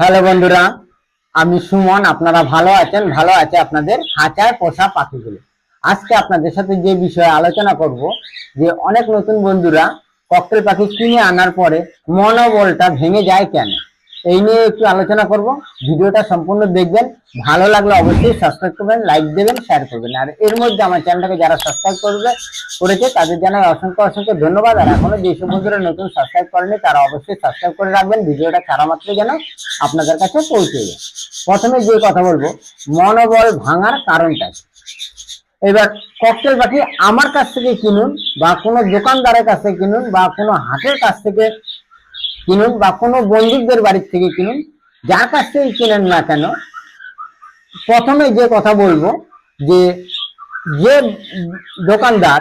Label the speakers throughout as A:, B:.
A: Hello বন্ধুরা, আমি সুমন, আপনারা ভালো আছেন? ভালো আছে আপনাদের খাঁচায় পোষা পাখিগুলো। আজকে আপনাদের সাথে যে বিষয়ে আলোচনা করব, যে অনেক নতুন বন্ধুরা ককটেল পাখি কিনে আনার পরে মনোবলটা ভেঙে যায় কেন? এই নিয়ে একটু আলোচনা করব। ভিডিওটা সম্পূর্ণ দেখবেন। ভালো লাগলে অবশ্যই সাবস্ক্রাইব করবেন লাইক দেবেন শেয়ার করবেন। আর এর মধ্যে আমার চ্যানেলটাকে যারা সাবস্ক্রাইব করবে, করেছে, তাদের জানাই অসংখ্য অসংখ্য ধন্যবাদ। আর এখনও যেসব বন্ধুরা নতুন সাবস্ক্রাইব করেনি, তারা অবশ্যই সাবস্ক্রাইব করে রাখবেন। ভিডিওটা ছাড়া মাত্র যেন আপনাদের কাছে পৌঁছে যায়। প্রথমে যে কথা বলব, মনোবল ভাঙার কারণটা এবার ককটেল পাখি আমার কাছ থেকে কিনুন, বা কোনো দোকানদারের কাছ কিনুন, বা কোনো হাটের কাছ থেকে কিনুন বা কোনো বন্ধুদের বাড়ির থেকে কিনুন যার কাছ থেকে কিনেন না কেন, প্রথমে যে কথা বলব যে যে দোকানদার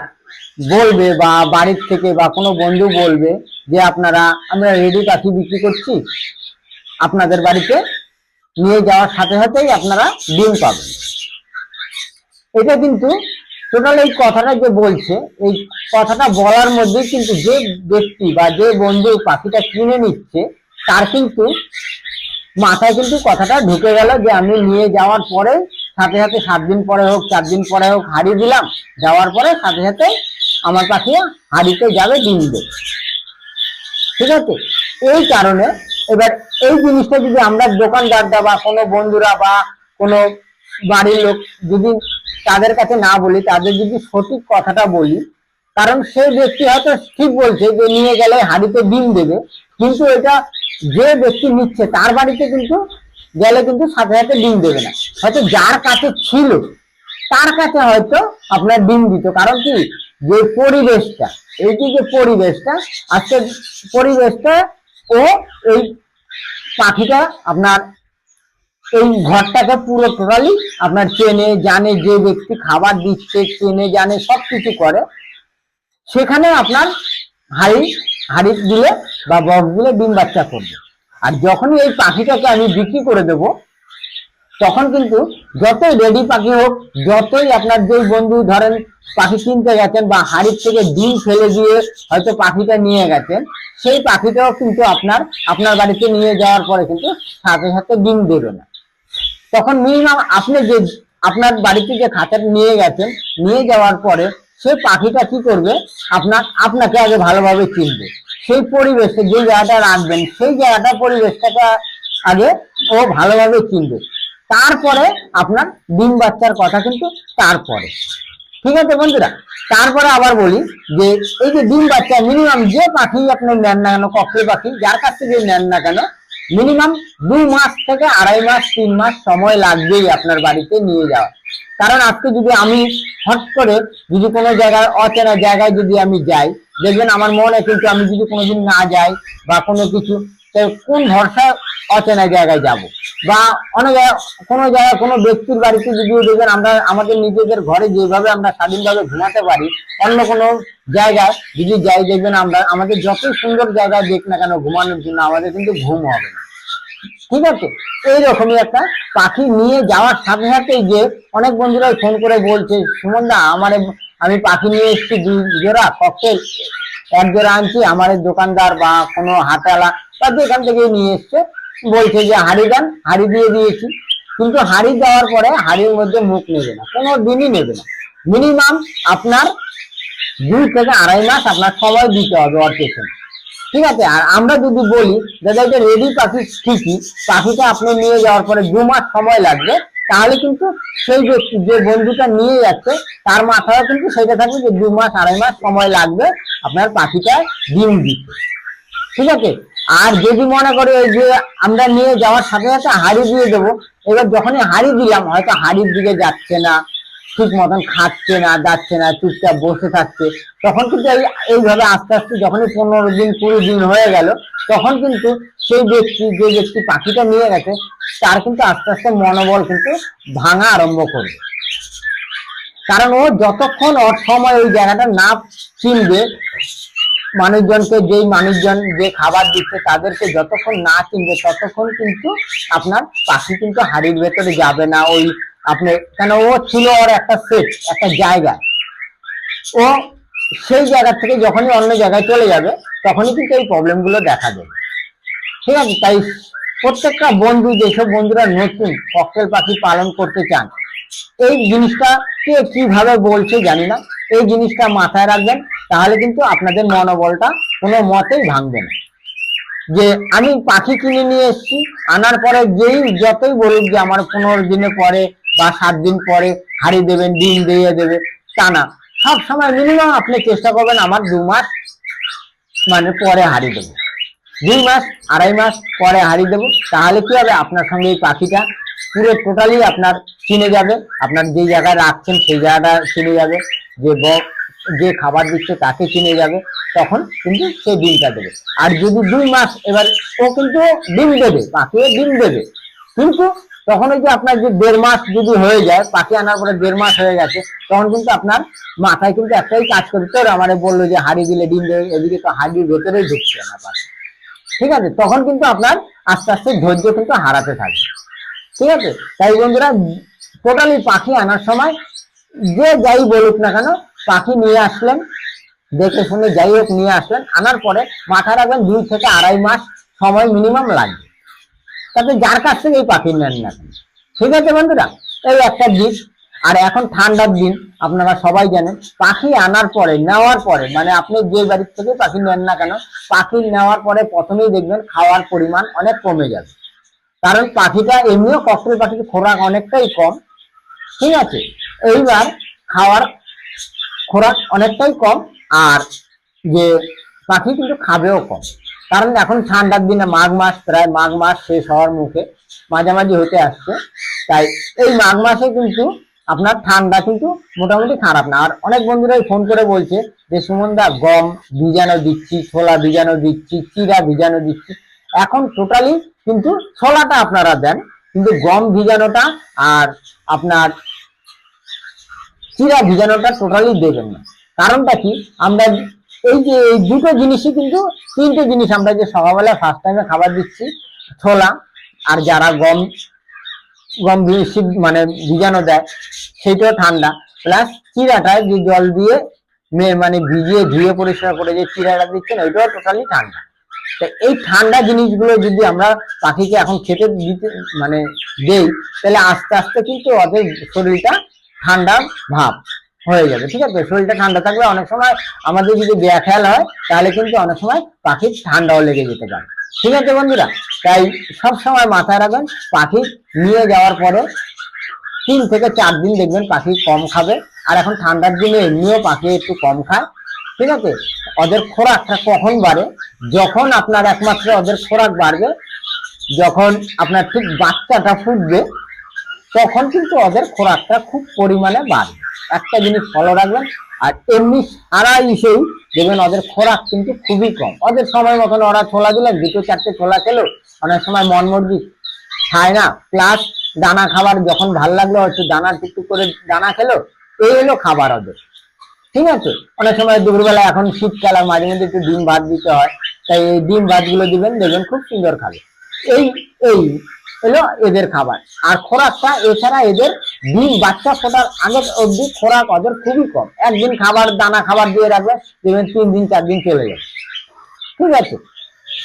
A: বলবে বা বাড়ির থেকে বা কোনো বন্ধু বলবে যে আপনারা, আমরা রেডি কাঠি বিক্রি করছি, আপনাদের বাড়িতে নিয়ে যাওয়ার সাথে সাথেই আপনারা ডিম পাবেন। এটা কিন্তু টোটাল এই কথাটা যে বলছে, এই কথাটা বলার মধ্যে কিন্তু যে ব্যক্তি বা যে বন্ধু পাখিটা কিনে নিচ্ছে, তার কিন্তু মাথায় কিন্তু কথাটা ঢুকে গেল যে আমি নিয়ে যাওয়ার পরে, সাথে সাথে সাত দিন পরে হোক, চার দিন পরে হোক হারিয়ে দিলাম, যাওয়ার পরে সাথে সাথে আমার পাখি হাড়িতে যাবে ডিম দেবে ঠিক আছে? এই কারণে এবার এই জিনিসটা যদি আমরা দোকানদাররা বা কোনো বন্ধুরা বা কোনো বাড়ির লোক যদি তাদের কাছে না বলি, তাদের যদি সঠিক কথাটা বলি, কারণ সেই ব্যক্তি হয়তো ঠিক বলছে যে নিয়ে গেলে হাড়িতে ডিম দেবে, কিন্তু এটা যে ব্যক্তি নিচ্ছে, তার বাড়িতে কিন্তু গেলে কিন্তু সাথে সাথে ডিম দেবে না। হয়তো যার কাছে ছিল, তার কাছে হয়তো আপনার ডিম দিত। কারণ কি? যে পরিবেশটা এই যে যে পরিবেশটা আজকে পরিবেশটা, ও এই পাখিটা আপনার এই ঘরটাকে পুরো টোটালি আপনার চেনে, জানে, যে ব্যক্তি খাবার দিচ্ছে, চেনে, জানে সব কিছু করে। সেখানে আপনার হাড়ি হাড়ি দিলে বা বক্স দিলে ডিম বাচ্চা করবে। আর যখনই এই পাখিটাকে আমি বিক্রি করে দেব, তখন কিন্তু যতই রেডি পাখি হোক, যতই আপনার যেই বন্ধু ধরেন পাখি কিনতে গেছেন বা হাড়ির থেকে ডিম ফেলে দিয়ে হয়তো পাখিটা নিয়ে গেছেন, সেই পাখিটাও কিন্তু আপনার আপনার বাড়িতে নিয়ে যাওয়ার পরে কিন্তু সাথে সাথে ডিম দেবে না। তখন মিনিমাম আপনি যে আপনার বাড়িতে যে খাঁচাটা নিয়ে গেছেন, নিয়ে যাওয়ার পরে সেই পাখিটা কি করবে? আপনার, আপনাকে আগে ভালোভাবে চিনবে। সেই পরিবেশে যে জায়গাটা রাখবেন, সেই জায়গাটা পরিবেশটাকে আগে ও ভালোভাবে চিনবে। তারপরে আপনার ডিম বাচ্চার কথা কিন্তু তারপরে। ঠিক আছে বন্ধুরা? তারপরে আবার বলি যে, এই যে ডিম বাচ্চা, মিনিমাম যে পাখি আপনি নেন না কেন ককটেল পাখি, যার কাছ থেকে নেন না কেন মিনিমাম দুই মাস থেকে আড়াই মাস, তিন মাস সময় লাগবেই আপনার বাড়িতে নিয়ে যাওয়া কারণ আজকে যদি আমি হট করে যদি কোনো জায়গায়, অচেনা জায়গায় যদি আমি যাই, দেখবেন আমার মনে কিন্তু আমি যদি কোনোদিন না যাই বা কোনো কিছু কোন ভরসা অচেনা জায়গায় যাব? বা অনেক, কোনো জায়গায় কোনো ব্যক্তির বাড়িতে যদি দেখবেন আমরা, আমাদের নিজেদের ঘরে যেভাবে আমরা স্বাধীনভাবে ঘুমাতে পারি, অন্য কোনো জায়গায় যদি যাই দেখবেন আমরা, আমাদের যতই সুন্দর জায়গায় দেখ না কেন ঘুমানোর জন্য আমাদের কিন্তু ঘুম হবে না। ঠিক আছে? এইরকমই একটা পাখি নিয়ে যাওয়ার সাথে সাথেই যে অনেক বন্ধুরা ফোন করে বলছে, সুমন দা, আমার, আমি পাখি নিয়ে এসেছি দুই জোড়া, ককটেল। এক জোড়া আনছি, আমার দোকানদার বা কোনো হাটালা বা যেখান থেকে নিয়ে এসছে। বলছে যে হাড়ি দেন, হাড়ি দিয়ে দিয়েছি। কিন্তু হাড়ি দেওয়ার পরে হাড়ির মধ্যে মুখ নেবে না, কোনো দিনই নেবে না। মিনিমাম আপনার দুই থেকে আড়াই মাস আপনার সময় দিতে হবে ওর ঠিক আছে? আর আমরা যদি বলি, দাদা, এটা রেডি পাখি ঠিকই, পাখিটা আপনি নিয়ে যাওয়ার পরে দু মাস সময় লাগবে, তাহলে কিন্তু সেই ব্যক্তি যে বন্ধুটা নিয়ে যাচ্ছে, তার মাথায় কিন্তু সেটা থাকবে যে দু মাস, আড়াই মাস সময় লাগবে আপনার পাখিটা ডিম দিতে। ঠিক আছে? আর যদি মনে করে যে আমরা নিয়ে যাওয়ার সাথে সাথে হাড়ি দিয়ে দেবো, এবার যখনই হাড়ি দিলাম, হয়তো হাড়ির দিকে যাচ্ছে না, ঠিক মতন খাচ্ছে না, যাচ্ছে না, চুপচাপ বসে থাকছে, তখন কিন্তু এই, এইভাবে আস্তে আস্তে যখনই পনেরো দিন, কুড়ি দিন হয়ে গেল, তখন কিন্তু সেই ব্যক্তি, যে ব্যক্তি পাখিটা নিয়ে গেছে, তার কিন্তু আস্তে আস্তে মনোবল কিন্তু ভাঙা আরম্ভ করবে। কারণ ও যতক্ষণ ওর সময় ওই জায়গাটা না চিনবে মানুষজনকে যেই মানুষজন যে খাবার দিচ্ছে তাদেরকে যতক্ষণ না চিনবে ততক্ষণ কিন্তু আপনার পাখি কিন্তু হাড়ির ভেতরে যাবে না। ওই আপনি, কেন? ও ছিল ওর একটা সেট একটা জায়গা। ও সেই জায়গা থেকে যখনই অন্য জায়গায় চলে যাবে, তখনই কিন্তু এই প্রবলেমগুলো দেখা দেবে। ঠিক আছে? তাই প্রত্যেকটা বন্ধু, যেসব বন্ধুরা নতুন ককটেল পাখি পালন করতে চান, এই জিনিসটা কে কীভাবে বলছে জানি না। এই জিনিসটা মাথায় রাখবেন। তাহলে কিন্তু আপনাদের মনোবলটা কোনো মতেই ভাঙবে না। যে আমি পাখি কিনে নিয়ে এসেছি, আনার পরে যেই যতই বলুক যে আমার পনেরো দিনে পরে বা সাত দিন পরে হাড়ি দেবেন, ডিম দিয়ে দেবে, তা না। সব সময় মিনিমাম আপনি চেষ্টা করবেন আমার দু মাস মানে পরে হাড়ি দেবো। দুই মাস, আড়াই মাস পরে হাড়ি দেবো, তাহলে কি হবে? আপনার সঙ্গে এই পাখিটা পুরো টোটালি আপনার চিনে যাবে, আপনার যে জায়গায় রাখছেন সেই জায়গাটা চিনে যাবে, যে ব- যে খাবার দিচ্ছে তাকে চিনে যাবে, তখন কিন্তু সে ডিমটা দেবে। আর যদি দুই মাস এবার ও কিন্তু ডিম দেবে পাখিও ডিম দেবে। কিন্তু তখন ওই যে আপনার যে দেড় মাস যদি হয়ে যায় পাখি আনার পরে দেড় মাস হয়ে গেছে, তখন কিন্তু আপনার মাথায় কিন্তু একটাই কাজ করতে আমারে বলল যে হাড়ি দিলে ডিম দেবে, এদিকে তো হাড়ির ভেতরেই ঢুকছে না পাখি ঠিক আছে? তখন কিন্তু আপনার আস্তে আস্তে ধৈর্য কিন্তু হারাতে থাকবে। ঠিক আছে? তাই বন্ধুরা টোটালি পাখি আনার সময় যে যাই বলুক না কেন পাখি নিয়ে আসলেন, দেখে শুনে যাই হোক নিয়ে আসলেন, আনার পরে মাথা রাখবেন দুই থেকে আড়াই মাস সময় মিনিমাম লাগবে। তাতে যার কাছ থেকে এই পাখি নেন না ঠিক আছে বন্ধুরা, এই একটা দিক আর এখন ঠান্ডার দিন, আপনারা সবাই জানেন, পাখি আনার পরে, নেওয়ার পরে মানে আপনি যে বাড়ির থেকে পাখি নেন না কেন, পাখি নেওয়ার পরে প্রথমেই দেখবেন খাওয়ার পরিমাণ অনেক কমে যাবে। কারণ পাখিটা এমনিও কষ্টের পাখির খোরাক অনেকটাই কম। ঠিক আছে, এইবার খাওয়ার খোরাক অনেকটাই কম আর যে পাখি কিন্তু খাবেও কম। কারণ এখন ঠান্ডার দিনে মাঘ মাস, প্রায় মাঘ মাস শেষ হওয়ার মুখে মাঝামাঝি হতে আসছে। তাই এই মাঘ মাসে কিন্তু আপনার ঠান্ডা কিন্তু মোটামুটি খারাপ না। আর অনেক বন্ধুরাই ফোন করে বলছে যে, সুমনদা, গম ভিজানো দিচ্ছি, ছোলা ভিজানো দিচ্ছি চিরা ভিজানো দিচ্ছি। এখন টোটালি কিন্তু ছোলাটা আপনারা দেন। কিন্তু গম ভিজানোটা আর আপনার চিরা ভিজানোটা টোটালি দেবেন না। কারণটা কি? আমরা এই যে এই দুটো জিনিসই কিন্তু তিনটে জিনিস আমরা যে সকালবেলা ফার্স্ট টাইমে খাবার দিচ্ছি, ছোলা আর যারা গম গম মানে ভিজানো দেয় সেইটাও ঠান্ডা। প্লাস চিরাটা যে জল দিয়ে মে- মানে ভিজিয়ে ধুয়ে পরিষ্কার করে যে চিরাটা দিচ্ছেন, ওইটাও টোটালি ঠান্ডা। তো এই ঠান্ডা জিনিসগুলো যদি আমরা পাখিকে এখন খেতে দিতে মানে দেই, তাহলে আস্তে আস্তে কিন্তু ওদের শরীরটা ঠান্ডা ভাব হয়ে যাবে, ঠিক আছে? শরীরটা ঠান্ডা থাকলে অনেক সময় আমাদের যদি ব্যাখ্যাল হয়, তাহলে কিন্তু অনেক সময় পাখির ঠান্ডাও লেগে যেতে পারে, ঠিক আছে বন্ধুরা? তাই সব সময় মাথায় রাখবেন, পাখি নিয়ে যাওয়ার পরে তিন থেকে চার দিন দেখবেন পাখি কম খাবে, আর এখন ঠান্ডার দিনে এমনিও পাখি একটু কম খায়, ঠিক আছে? ওদের খোরাকটা কখন বাড়ে? যখন আপনার একমাত্র ওদের খোরাক বাড়বে, যখন আপনার ঠিক বাচ্চাটা ফুটবে তখন কিন্তু ওদের খোরাকটা খুব পরিমাণে বাড়বে একটা জিনিস ফলো রাখবেন, আর এমনি সারা ইসেই দেখবেন ওদের খোরাক কিন্তু খুবই কম। ওদের সময় মতন ওরা ছোলা দিলেন দুটো, চারটে ছোলা খেলো অনেক সময় মন মর্জি খায় না। প্লাস দানা খাবার যখন ভালো লাগল হয়তো দানা টুকটুক করে দানা খেলো, এই হলো খাবার ওদের। ঠিক আছে? অনেক সময় দুপুরবেলা এখন শীতকাল আর মাঝে মধ্যে একটু ডিম ভাত দিতে হয়, তাই এই ডিম ভাতগুলো দিবেন, দেখবেন খুব সুন্দর খাবে। এই এই হলো এদের খাবার। আর খোরাকটা, এছাড়া এদের ডিম, বাচ্চা ফোটার আগে অবধি খোরাক ওদের খুবই কম। একদিন খাবার, দানা খাবার দিয়ে রাখবে দেখবেন তিন দিন, চার দিন চলে যাবে। ঠিক আছে?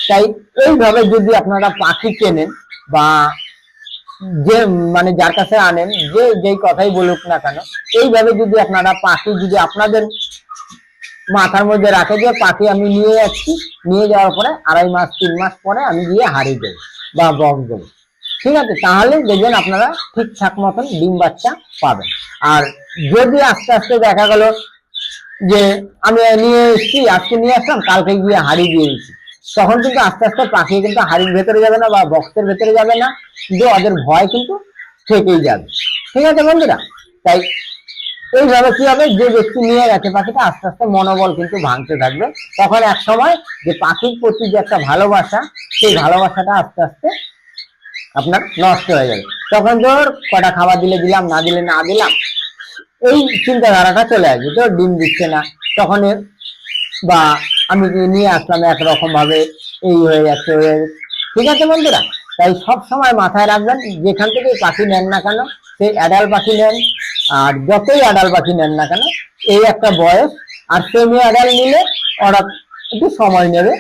A: তাই এইভাবে যদি আপনারা পাখি কেনেন বা যে মানে যার কাছে আনেন, যে, যেই কথাই বলুক না কেন, এইভাবে যদি আপনারা পাখি যদি আপনাদের মাথার মধ্যে রাখে যে, পাখি আমি নিয়ে যাচ্ছি। নিয়ে যাওয়ার পরে আড়াই মাস, তিন মাস পরে আমি গিয়ে হারিয়ে দেবো বা বক্স দেবো। ঠিক আছে, তাহলে দেখবেন আপনারা ঠিকঠাক মতন ডিম বাচ্চা পাবেন। আর যদি আস্তে আস্তে দেখা গেল যে আমি নিয়ে এসেছি, আজকে নিয়ে আসলাম, কালকে গিয়ে হারিয়ে দিয়ে দিচ্ছি তখন কিন্তু আস্তে আস্তে পাখি কিন্তু হাড়ির ভেতরে যাবে না বা বক্সের ভেতরে যাবে না, কিন্তু ওদের ভয় কিন্তু থেকেই যাবে। ঠিক আছে বন্ধুরা? তাই এইভাবে কি হবে? যে ব্যক্তি নিয়ে গেছে পাখিটা, আস্তে আস্তে মনোবল কিন্তু ভাঙতে থাকবে। তখন এক সময় যে পাখির প্রতি যে একটা ভালোবাসা, সেই ভালোবাসাটা আস্তে আস্তে আপনার নষ্ট হয়ে যাবে। তখন ধর কটা খাবার দিলে দিলাম, না দিলে না দিলাম, এই চিন্তাধারাটা চলে আসবে। তো ডিম দিচ্ছে না, তখন বা আমি নিয়ে আসলাম একরকম ভাবে এই হয়ে যাচ্ছে হয়ে যাচ্ছে। ঠিক আছে বন্ধুরা? তাই সব সময় মাথায় রাখবেন, যেখান থেকে পাখি নেন না কেন, সেই অ্যাডাল পাখি নেন, আর যতই অ্যাডাল পাখি নেন না কেন, এই একটা বয়স, আর সেমি অ্যাডাল নিলে ওরা একটু সময় নেবে।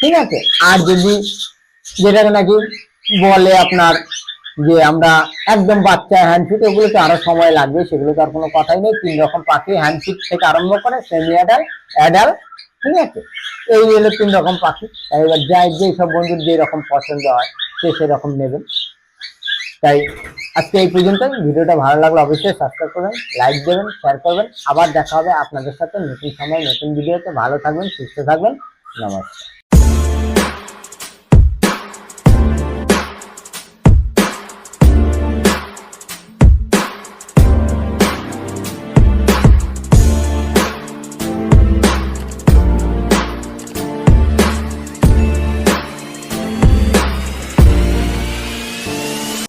A: ঠিক আছে? আর যদি যেটাকে নাকি বলে আপনার যে আমরা একদম বাচ্চা হ্যান্ডফিট এগুলো তো আরও সময় লাগবে সেগুলো তো আর কোনো কথাই নেই। তিন রকম পাখি হ্যান্ডফিট থেকে আরম্ভ করে সেমি অ্যাডাল অ্যাডাল ঠিক আছে? এই হলো তিন রকম পাখি। এবার যাই, যেই সব বন্ধুর যেই রকম পছন্দ হয়, সে সেরকম নেবেন। তাই আজকে এই পর্যন্তই। ভিডিওটা ভালো লাগলে অবশ্যই সাবস্ক্রাইব করবেন লাইক দেবেন শেয়ার করবেন। আবার দেখা হবে আপনাদের সাথে নতুন সময়, নতুন ভিডিওতে। ভালো থাকবেন, সুস্থ থাকবেন। নমস্কার।